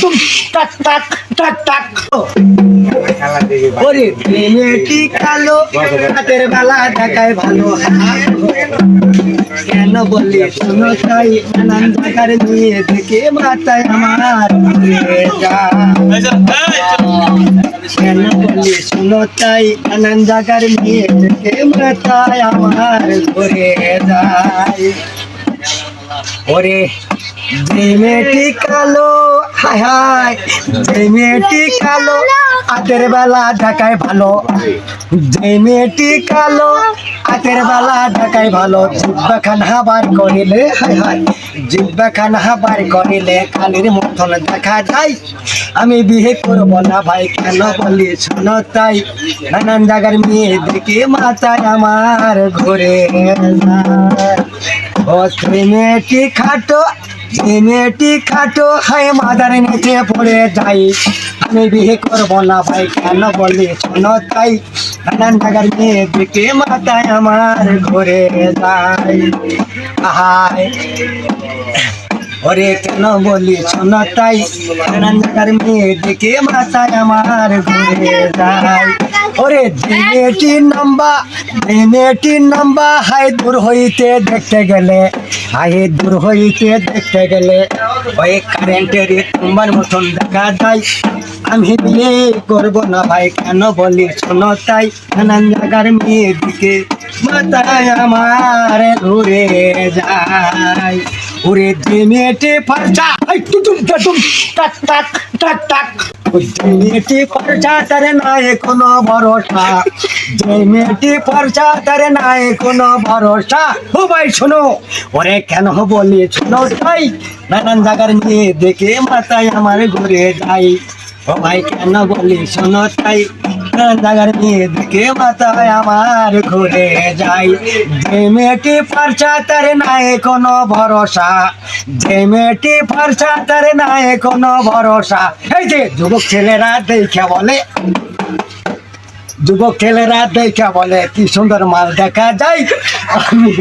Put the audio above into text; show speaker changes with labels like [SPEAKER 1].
[SPEAKER 1] টুম টাক টাক টাক টাক। ওরে মেয়েটি কালো? হাতের বেলা দেখায় ভালো কেন বললি শোনো তাই নানান জায়গার নিয়ে থেকে মাথায় আমার কেন বললি শোনো তাই নানান জায়গার নিয়ে থেকে মাথায় আমার ঘুরে যায়। ওরে যে মেয়েটি কালো? হায় হায়, যে মেয়েটি কালো, হাতের বেলা ঢাকায় ভালো। যে মেয়েটি কালো, হাতের বেলা ঢাকায় ভালো। জিব্বা খান হাবার করিলে, হায় হায়, জিব্বা খান হাবার করিলে কালির মতন দেখা যায়। আমি বিয়ে করব না ভাই, কেন বলি শোনো তাই? নানান জায়গার মেয়ে দেখে মাথায় আমার ঘুরে ও মেয়েটি খাটো মেয়েটি খাটো হাই মাদার নিচে পড়ে যাই। আমি বিয়ে করব না ভাই, কেন বলি? শোনো তাই। নানান জায়গার মেয়ে দেখে মাথায় আমার ঘুরে যাই হায় ওরে কেন বলি? শোনো তাই। নানান জায়গার মেয়ে দেখে মাথায় আমার ঘুরে যায়। ওরে মেয়েটির নম্বা? মেয়েটির নম্বা? হাই দূর হইতে দেখতে গেলে হাই দূর হইতে দেখতে গেলে, ওই কারেন্টের তোমার মতন দেখা যায়। আমি বিয়ে করব না ভাই, কেন বলি? শোনো তাই, নানান জায়গার মেয়ে দিকে মাথায় আমার ঘুরে যায়। আই টুটুম, টাটুম, টাক টাক টাক টাক। মেয়েটি ফর্চা তার নাই কোনো ভরসা। যে মেয়েটি ফর্চা তার নাই কোনো ভরসা। ও ভাই, শোনো, ওরে কেন বলি, শোনো তাই নানান জায়গার মেয়ে দেখে মাথায় আমার ঘুরে যাই ও ভাই, কেন বলি, শোনো তাই। নানান জায়গার মেয়ে মাথায় আমার ঘুরে যাই। যে মেয়েটি ফর্চা তারে নাই কোনো ভরসা। যে মেয়েটি ফর্চা তারে নাই কোনো ভরসা। এই যে যুবক ছেলেরা দেখে বলে, যুবক ছেলেরা দেখে বলে, কি সুন্দর মাল দেখা যায়। আমি